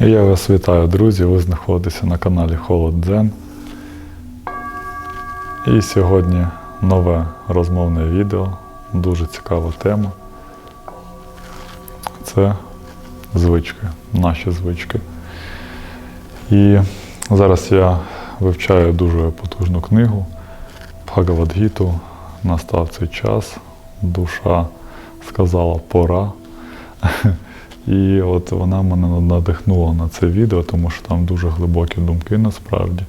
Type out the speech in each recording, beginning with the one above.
Я вас вітаю, друзі. Ви знаходитеся на каналі Холод Дзен. І сьогодні нове розмовне відео. Дуже цікава тема. Це звички, наші звички. І зараз я вивчаю дуже потужну книгу Бхагавадгіту. Настав цей час. Душа сказала пора. І от вона мене надихнула на це відео, тому що там дуже глибокі думки насправді.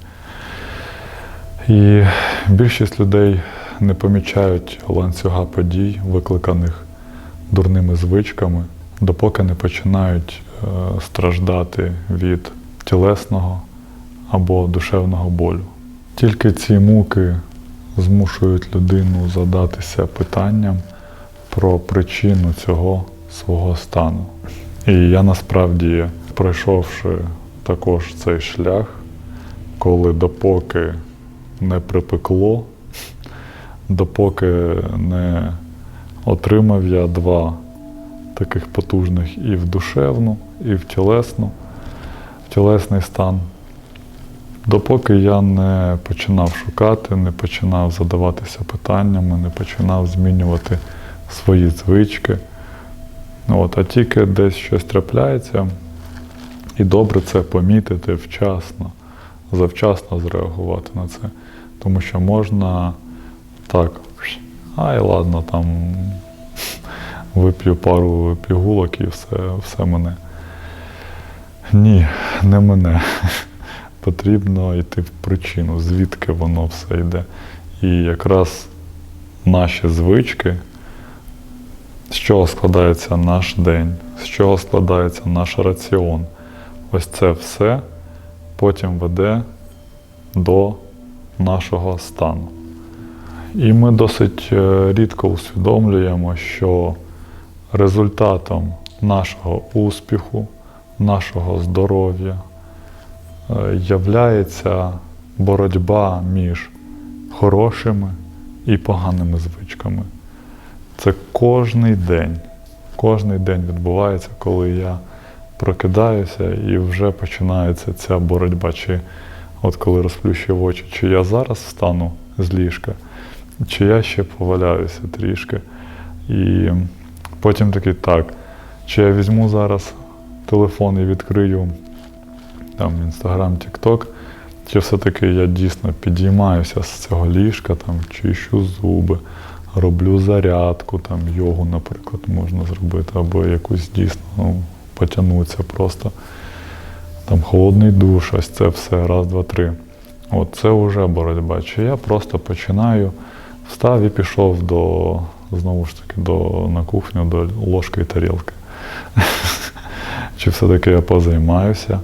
І більшість людей не помічають ланцюга подій, викликаних дурними звичками, допоки не починають е, страждати від тілесного або душевного болю. Тільки ці муки змушують людину задатися питанням про причину цього свого стану. І я насправді, пройшовши також цей шлях, коли допоки не припекло, допоки не отримав я два таких потужних і в душевну, і в тілесну, в тілесний стан, допоки я не починав шукати, не починав задаватися питаннями, не починав змінювати свої звички. От, а тільки десь щось трапляється, і добре це помітити вчасно, завчасно зреагувати на це. Тому що можна так, ай, ладно, там вип'ю пару пігулок і все, все мене. Ні, не мене. Потрібно йти в причину, звідки воно все йде. І якраз наші звички з чого складається наш день, з чого складається наш раціон. Ось це все потім веде до нашого стану. І ми досить е, рідко усвідомлюємо, що результатом нашого успіху, нашого здоров'я е, являється боротьба між хорошими і поганими звичками. Це кожний день. Кожний день відбувається, коли я прокидаюся і вже починається ця боротьба. Чи от коли розплющую очі, чи я зараз встану з ліжка, чи я ще поваляюся трішки. І потім такий так, чи я візьму зараз телефон і відкрию там Інстаграм, Тікток, чи все-таки я дійсно підіймаюся з цього ліжка, там, чищу зуби роблю зарядку, там йогу, наприклад, можна зробити, або якусь дійсно ну, потягнутися просто. Там холодний душ, ось це все, раз, два, три. От це вже боротьба. Чи я просто починаю, встав і пішов до, знову ж таки, до, на кухню до ложки і тарілки. Чи все-таки я позаймаюся,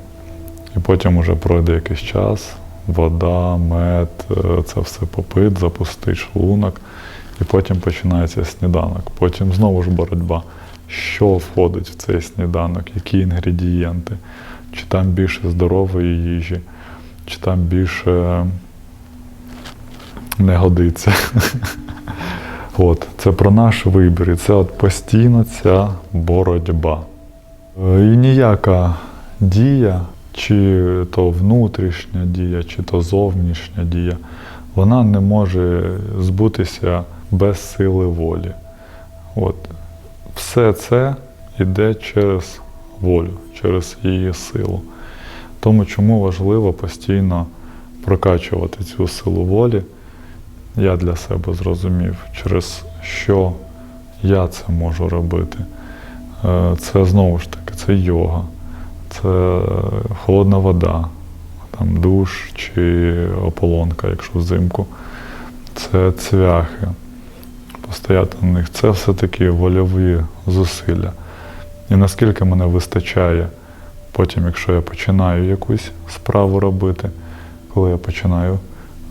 і потім вже пройде якийсь час, вода, мед, е, це все попит, запустить шлунок. І потім починається сніданок. Потім знову ж боротьба. Що входить в цей сніданок, які інгредієнти, чи там більше здорової їжі, чи там більше не годиться. От, Це про наш вибір. І це от постійно ця боротьба. І ніяка дія, чи то внутрішня дія, чи то зовнішня дія, вона не може збутися без сили волі. От. Все це йде через волю, через її силу. Тому чому важливо постійно прокачувати цю силу волі, я для себе зрозумів, через що я це можу робити. Е, це знову ж таки, це йога, це холодна вода, там душ чи ополонка, якщо взимку. Це цвяхи постояти на них. Це все-таки вольові зусилля. І наскільки мене вистачає потім, якщо я починаю якусь справу робити, коли я починаю,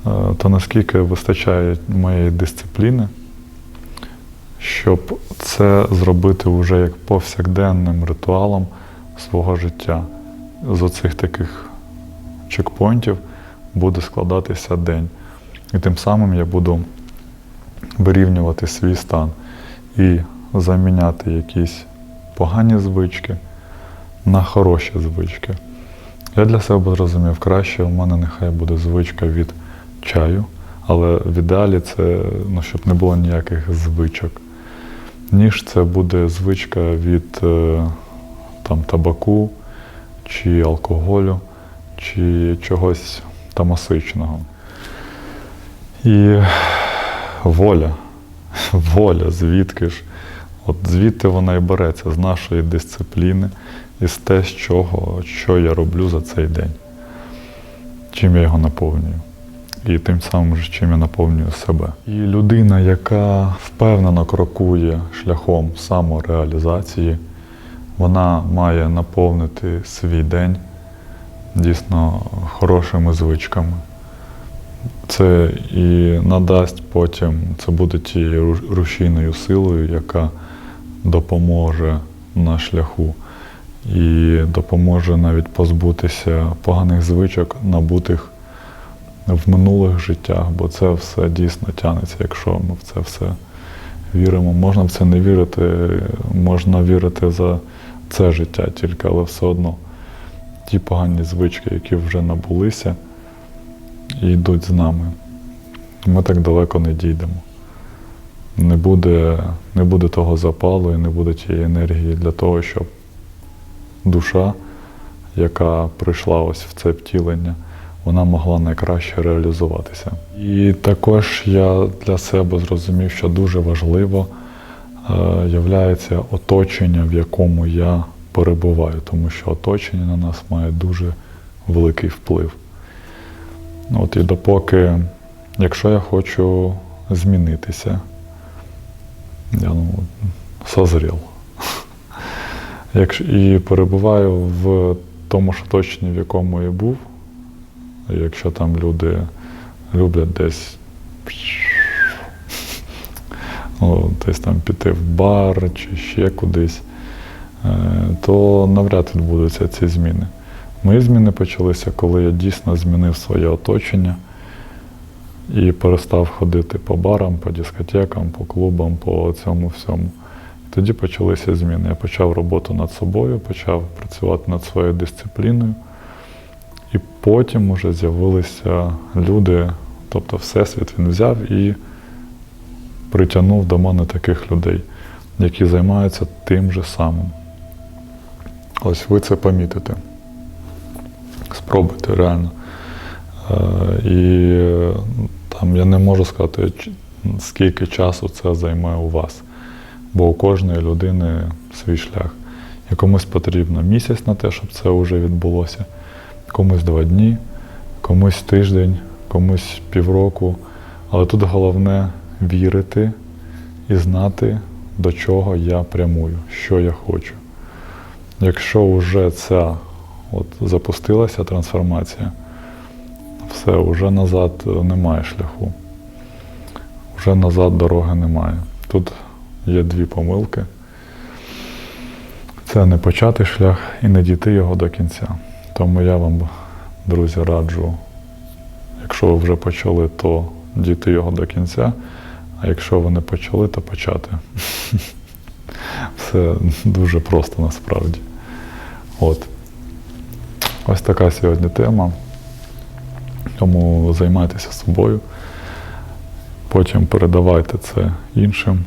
е, то наскільки вистачає моєї дисципліни, щоб це зробити вже як повсякденним ритуалом свого життя. З оцих таких чекпоінтів буде складатися день. І тим самим я буду вирівнювати свій стан і заміняти якісь погані звички на хороші звички. Я для себе зрозумів, краще в мене нехай буде звичка від чаю, але в ідеалі це ну, щоб не було ніяких звичок. Ніж це буде звичка від е, там, табаку, чи алкоголю, чи чогось тамасичного. І воля. Воля, звідки ж? От звідти вона і береться з нашої дисципліни, із те, з чого, що я роблю за цей день, чим я його наповнюю. І тим самим чим я наповнюю себе. І людина, яка впевнено крокує шляхом самореалізації, вона має наповнити свій день дійсно хорошими звичками. Це і надасть потім, це буде тією рушійною силою, яка допоможе на шляху і допоможе навіть позбутися поганих звичок, набутих в минулих життях, бо це все дійсно тягнеться, якщо ми в це все віримо. Можна в це не вірити, можна вірити за це життя тільки, але все одно ті погані звички, які вже набулися і йдуть з нами. Ми так далеко не дійдемо. Не буде, не буде того запалу і не буде тієї енергії для того, щоб душа, яка прийшла ось в це втілення, вона могла найкраще реалізуватися. І також я для себе зрозумів, що дуже важливо е, являється оточення, в якому я перебуваю, тому що оточення на нас має дуже великий вплив. Ну, От і допоки, якщо я хочу змінитися, я ну, созрів. І перебуваю в тому ж оточенні, в якому я був, якщо там люди люблять десь, ну, десь там піти в бар чи ще кудись, е, то навряд відбудуться ці зміни. Мої зміни почалися, коли я дійсно змінив своє оточення і перестав ходити по барам, по дискотекам, по клубам, по цьому всьому. Тоді почалися зміни. Я почав роботу над собою, почав працювати над своєю дисципліною. І потім вже з'явилися люди, тобто Всесвіт він взяв і притягнув до мене таких людей, які займаються тим же самим. Ось ви це помітите. Спробуйте реально. Е, І е, там я не можу сказати, скільки часу це займе у вас. Бо у кожної людини свій шлях. І комусь потрібно місяць на те, щоб це вже відбулося, комусь два дні, комусь тиждень, комусь півроку. Але тут головне вірити і знати, до чого я прямую, що я хочу. Якщо вже ця от запустилася трансформація, все, вже назад немає шляху. Вже назад дороги немає. Тут є дві помилки. Це не почати шлях і не дійти його до кінця. Тому я вам, друзі, раджу, якщо ви вже почали, то дійти його до кінця, а якщо ви не почали, то почати. Все дуже просто насправді. От. Ось така сьогодні тема. Тому займайтеся собою. Потім передавайте це іншим.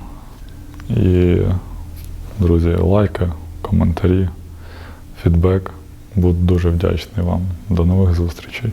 І, друзі, лайки, коментарі, фідбек. Буду дуже вдячний вам. До нових зустрічей.